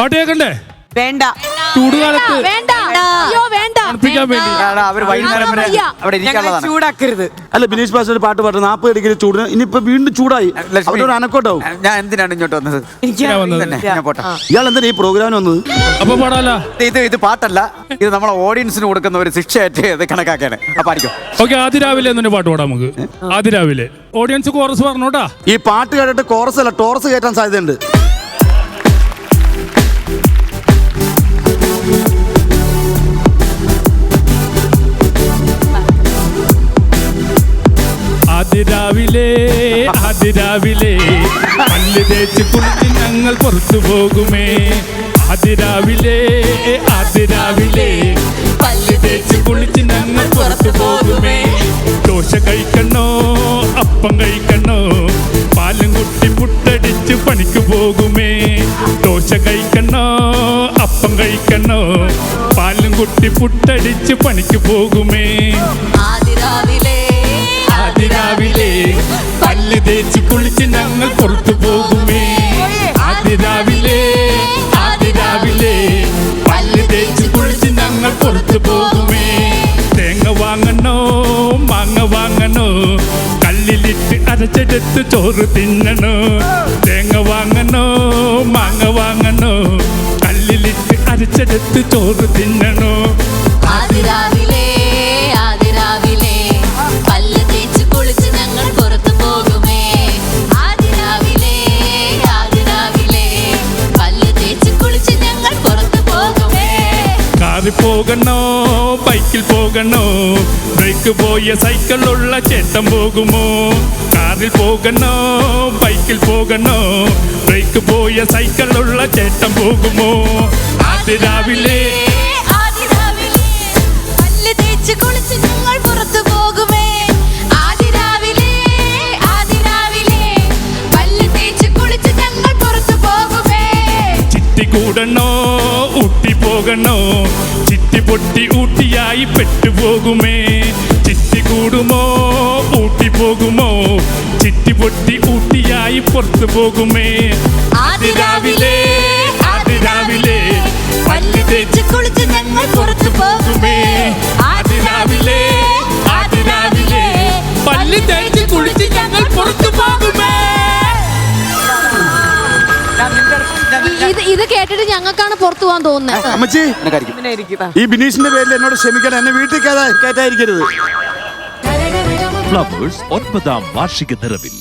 പാട്ട് കേൾക്കണ്ടേ? വേണ്ട. ചൂടുകാലത്ത് വേണ്ട അയ്യോ വേണ്ട. തണുപ്പിക്കാൻ വേണ്ടി. കാരണം അവർ വൈകുന്നേരം വരെ അവിടെ ഇരിക്കാനുള്ളതാണ്. ചൂടാക്കരുത്. അല്ല ബിനീഷ് ബാസ് ഒരു പാട്ട് പാട്ട് നാൽപ്പത് ഡിഗ്രി ചൂടിന്. ഇനിയിപ്പോ വീണ്ടും ചൂടായി. ലക്ഷ്മി, അനക്കോട്ടാവും. ഞാൻ എന്തിനാണ് ഇങ്ങോട്ട് വന്നത്? വന്നത്. തന്നെ ഞാൻ പോട്ടെ. ഇയാൾ എന്തിനാ ഈ പ്രോഗ്രാമിന് വന്നത്? അപ്പൊ ഇത് ഇത് പാട്ടല്ല. ഇത് നമ്മളെ ഓഡിയൻസിന് കൊടുക്കുന്ന ഒരു ശിക്ഷയായിട്ട് ഇത് കണക്കാക്കാണ് അപ്പൊ ആയിരിക്കും ഓക്കെ ആദ്യ രാവിലെ തന്നെ പാട്ട് പാടാം നമുക്ക്. ആദ്യ രാവിലെ. ഓഡിയൻസ് കോറസ് പറഞ്ഞോട്ടാ. ഈ പാട്ട് കേട്ടിട്ട് കോറസ് അല്ല ടോറസ് കയറ്റാൻ സാധ്യതയുണ്ട്. അതിരാവിലെ അതിരാവിലെ പല്ല് തേച്ച് കുളിച്ച് ഞങ്ങൾ പുറത്തു പോകുമേ. അതിരാവിലെ അതിരാവിലെ പല്ല് തേച്ച് കുളിച്ച് ഞങ്ങൾ പുറത്തു പോകുമേ. ദോശ കഴിക്കണോ അപ്പം കഴിക്കണോ? പാലും കുട്ടി പുട്ടടിച്ച് പണിക്ക് പോകുമേ. ദോശ കഴിക്കണോ അപ്പം കഴിക്കണോ? പാലും കുട്ടി പുട്ടടിച്ച് പണിക്ക് പോകുമേ. പുറത്തു പോകുമേ? അതിരാവിലെ അതിരാവിലെ പല്ല് തേച്ച് കുളിച്ച് ഞങ്ങൾ പുറത്തു പോകുമേ? തേങ്ങ വാങ്ങണോ മാങ്ങ വാങ്ങണോ? കല്ലിലിട്ട് അരച്ചെടുത്ത് ചോറ് തിന്നണോ? തേങ്ങ വാങ്ങണോ മാങ്ങ വാങ്ങണോ? കല്ലിലിട്ട് അരച്ചെടുത്ത് ചോറ് തിന്നണോ? കാറിൽ പോകണോ? ബൈക്കിൽ പോകണോ? ബ്രേക്ക് പോയ സൈക്കിളുള്ള ചേട്ടൻ പോകുമോ? കാറിൽ പോകണോ? ബൈക്കിൽ പോകണോ? ബ്രേക്ക് പോയ സൈക്കിളുള്ള ചേട്ടൻ പോകുമോ? അത് രാവിലെ കുളിച്ച് ഞങ്ങൾ പുറത്തു പോകുമേ. ആദിരാവിലെ പോകണോ ചിറ്റി പൊട്ടി ഊട്ടിയായി പെട്ടുപോകുമേ. ചിറ്റി കൂടുമോ? ഊട്ടി പോകുമോ? ചിറ്റി പൊട്ടി ഊട്ടിയായി പുറത്തു പോകുമേ ആദിരാവിലെ ഇത് കേട്ടിട്ട് ഞങ്ങൾക്കാണ് പുറത്തു പോകാൻ തോന്നുന്നത് അമ്മച്ചി. ഈ ബിനീഷിന്റെ പേരിൽ എന്നോട് ക്ഷമിക്കണം. എന്നെ വീട്ടിൽ കേട്ടായിരിക്കരുത് ഫ്ലവേഴ്സ് ഒൻപതാം വാർഷിക നിറവിൽ.